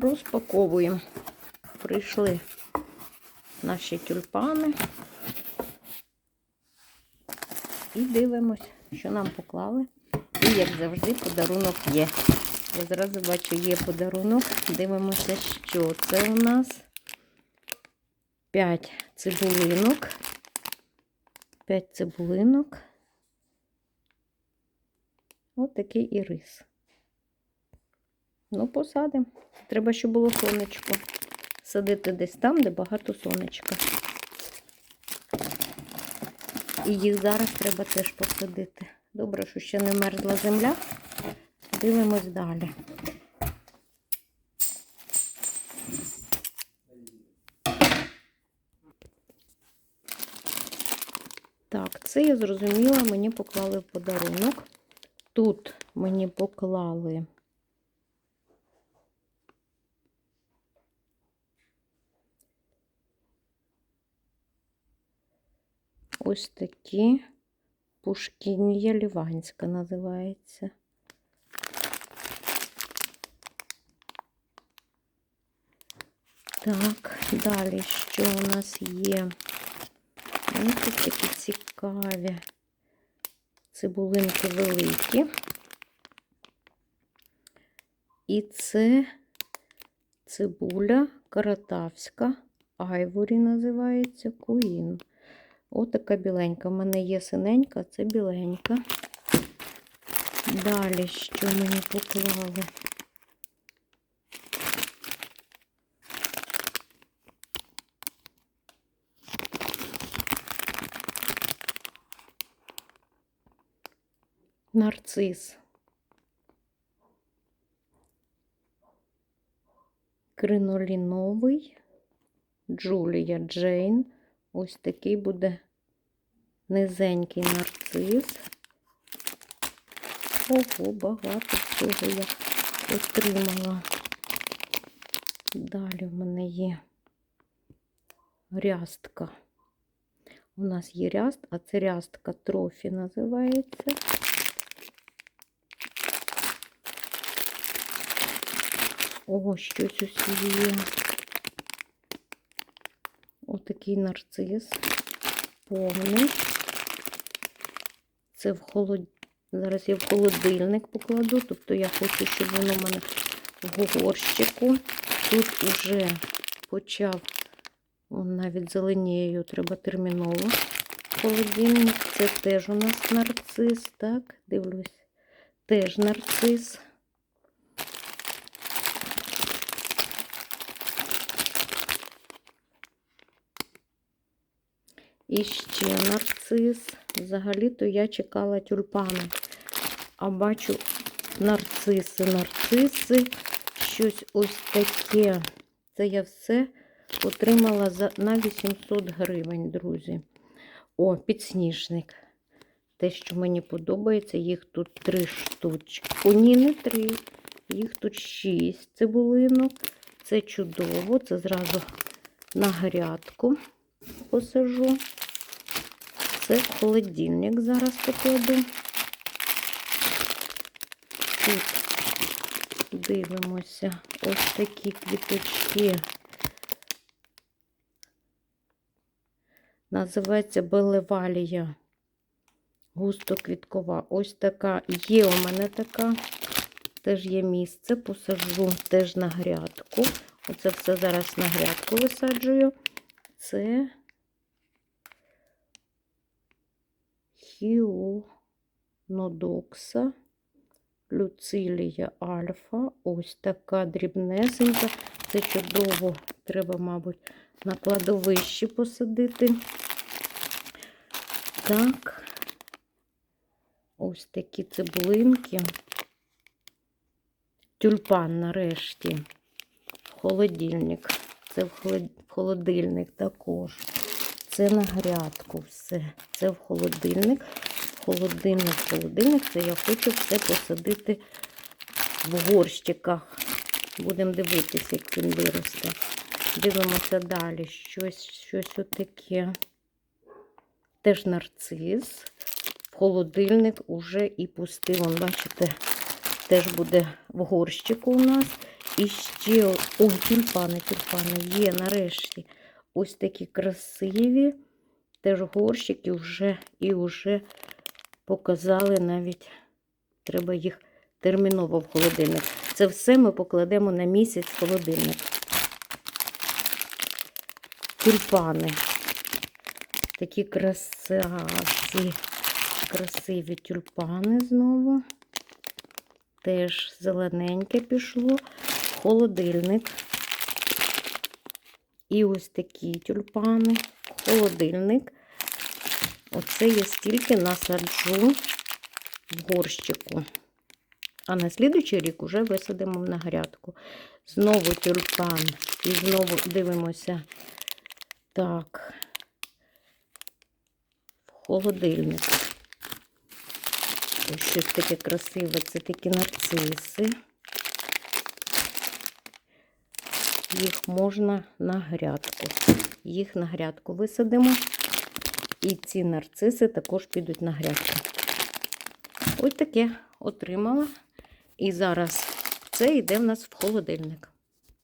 Розпаковуємо. Прийшли наші тюльпани. І дивимось, що нам поклали. І, як завжди, подарунок є. Я зразу бачу, є подарунок. Дивимося, що це у нас 5 цибулинок. 5 цибулинок. Ось такий і рис. Ну, посадимо. Треба, щоб було сонечко. Садити десь там, де багато сонечка. І їх зараз треба теж посадити. Добре, що ще не мерзла земля. Дивимось далі. Так, це я зрозуміла, мені поклали в подарунок. Тут мені поклали ось такі Пушкінія Ліванська називається. Так, далі що у нас є? Ось тут такі цікаві цибулинки великі. І це цибуля каратавська, айворі називається куїн. Ось така біленька. У мене є синенька, це біленька. Далі, що мені поклали? Нарцис. Криноліновий, Джулія Джейн. Ось такий буде низенький нарцис. Ого, багато всього я отримала. Далі в мене є рястка. У нас є ряст, а це рястка трофі називається. О, щось ось є. Отакий нарцис повний. Це в холод... Зараз я в холодильник покладу, тобто я хочу, щоб воно в мене в горщику. Тут уже почав, он навіть зеленіє, треба терміново холодильник. Це теж у нас нарцис, так, дивлюсь, теж нарцис. І ще нарцис. Взагалі-то я чекала тюльпани. А бачу нарциси, нарциси, щось ось таке. Це я все отримала за, на 800 гривень, друзі. О, підсніжник. Те, що мені подобається, їх тут три штучки. О, ні, не три. Їх тут шість цибулинок. Це чудово. Це зразу на грядку посажу. Це в холодильник зараз покладу. Тут дивимося ось такі квіточки. Називається Белевалія. Густоквіткова. Ось така. Є у мене така. Теж є місце. Посаджу теж на грядку. Оце все зараз на грядку висаджую. Це Хіонодокса, Люцилія Альфа. Ось така дрібнесенька. Це чудово, треба, мабуть, на кладовищі посадити. Так, ось такі цибулинки. Тюльпан нарешті. Холодильник. Це в холодильник також. Це на грядку все. Це в холодильник. Холодильник, холодильник. Це я хочу все посадити в горщиках. Будемо дивитися, як він виросте. Дивимося далі. Щось щось отаке. Теж нарцис. В холодильник уже і пустив. Вон, бачите, теж буде в горщику у нас. І ще ой, тюльпани, тюльпани є нарешті. Ось такі красиві. Теж горщики вже і вже показали навіть. Треба їх терміново в холодильник. Це все ми покладемо на місяць в холодильник. Тюльпани. Такі красавці, красиві тюльпани знову. Теж зелененьке пішло. Холодильник. І ось такі тюльпани. Холодильник. Оце я стільки насаджу в горщику. А на слідуючий рік уже висадимо на грядку. Знову тюльпан. І знову дивимося. Так. В холодильник. Ось щось таке красиве. Це такі нарциси. Їх можна на грядку. Їх на грядку висадимо. І ці нарциси також підуть на грядку. Ось таке отримала. І зараз це йде в нас в холодильник.